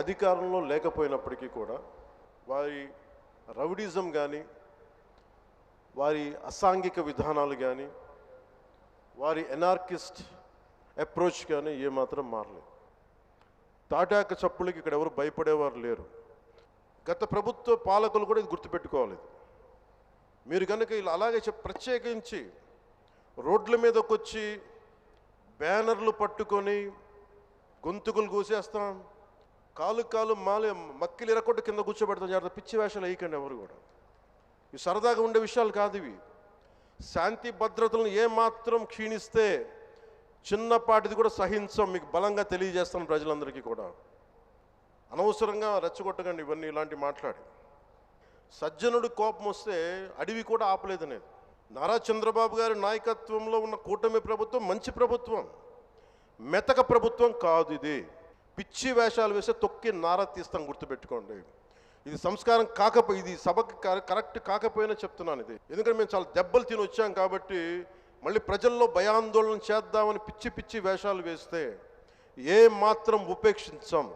అధికారంలో లేకపోయినప్పటికీ కూడా వారి రౌడిజం కానీ వారి అసాంఘిక విధానాలు కానీ వారి ఎనార్కిస్ట్ అప్రోచ్ కానీ ఏమాత్రం మారలేదు. తాటాక చప్పులకి ఇక్కడ ఎవరు భయపడేవారు లేరు. గత ప్రభుత్వ పాలకులు కూడా ఇది గుర్తుపెట్టుకోవాలి మీరు కనుక ఇలా అలాగే చెప్ ప్రత్యేకించి రోడ్ల మీదకొచ్చి బ్యానర్లు పట్టుకొని గొంతుకులు కూసేస్తాం కాలు కాలు మాలే మక్కిలు ఎరకొట్టు కింద కూర్చోబెడతాం జాగ్రత్త పిచ్చి వేషాలు వేయకండి ఎవరు కూడా. ఇవి సరదాగా ఉండే విషయాలు కాదు ఇవి. శాంతి భద్రతలను ఏమాత్రం క్షీణిస్తే చిన్నపాటిది కూడా సహించం మీకు బలంగా తెలియజేస్తాను ప్రజలందరికీ కూడా. అనవసరంగా రెచ్చగొట్టకండి ఇవన్నీ ఇలాంటి మాట్లాడి. సజ్జనుడు కోపం వస్తే అడవి కూడా ఆపలేదనేది నారా చంద్రబాబు గారి నాయకత్వంలో ఉన్న కూటమి ప్రభుత్వం మంచి ప్రభుత్వం. మెతక ప్రభుత్వం కాదు ఇది. పిచ్చి వేషాలు వేస్తే తొక్కి నార తీస్తాం గుర్తుపెట్టుకోండి. ఇది సంస్కారం కాకపోయి ఇది సభకి కరెక్ట్ కాకపోయినా చెప్తున్నాను ఇది. ఎందుకంటే మేము చాలా దెబ్బలు తిని వచ్చాం కాబట్టి మళ్ళీ ప్రజల్లో భయాందోళన చేద్దామని పిచ్చి పిచ్చి వేషాలు వేస్తే ఏ మాత్రం ఉపేక్షించాం.